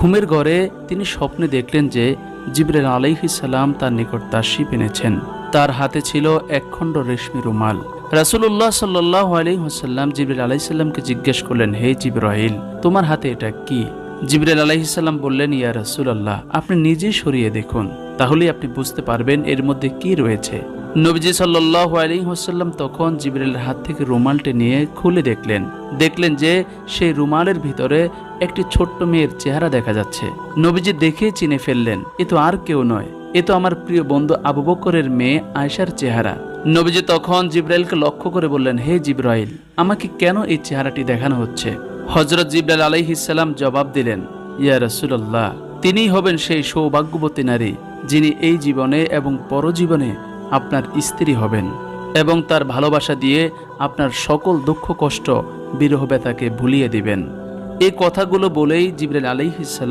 ঘুমের ঘরে তিনি স্বপ্নে দেখলেন যে জিবরেল আলাইহিসাল্লাম তার নিকট তার শিপ এনেছেন তার হাতে ছিল একখণ্ড রেশমি রুমাল। রাসুল্লাহ সাল্লাহ আলহিহাল্লাম জিবরেল আলাইসাল্লামকে জিজ্ঞেস করলেন, হে জিব্রাহিল তোমার হাতে এটা কি? জিবরেল আলাইহিসাল্লাম বললেন, ইয়া রাসুলাল্লাহ, আপনি নিজেই সরিয়ে দেখুন। তাহলেই আপনি বুঝতে পারবেন এর মধ্যে কি রয়েছে। নবীজি সাল্লাহ আলহিহাল্লাম তখন জিবরেলের হাত থেকে রুমালটি নিয়ে খুলে দেখলেন। দেখলেন যে সেই রুমালের ভিতরে একটি ছোট্ট মেয়ের চেহারা দেখা যাচ্ছে। নবীজি দেখে চিনে ফেললেন, এ তো আর কেউ নয়। এ তো আমার প্রিয় বন্ধু আবু বকরের মেয়ে আয়সার চেহারা। নবীজি তখন জিব্রাইলকে লক্ষ্য করে বললেন, হে জিব্রাইল, আমাকে কেন এই চেহারাটি দেখানো হচ্ছে? হজরত জিব্রাইল আলাইহিসাল্লাম জবাব দিলেন, ইয়া রসুল্লাহ তিনিই হবেন সেই সৌভাগ্যবতী নারী যিনি এই জীবনে এবং পরজীবনে আপনার স্ত্রী হবেন এবং তার ভালোবাসা দিয়ে আপনার সকল দুঃখ, কষ্ট, বিরহ ব্যথাকে ভুলিয়ে দিবেন। এই কথাগুলো বলেই জিব্রাইল আলাইহিসাল্লাম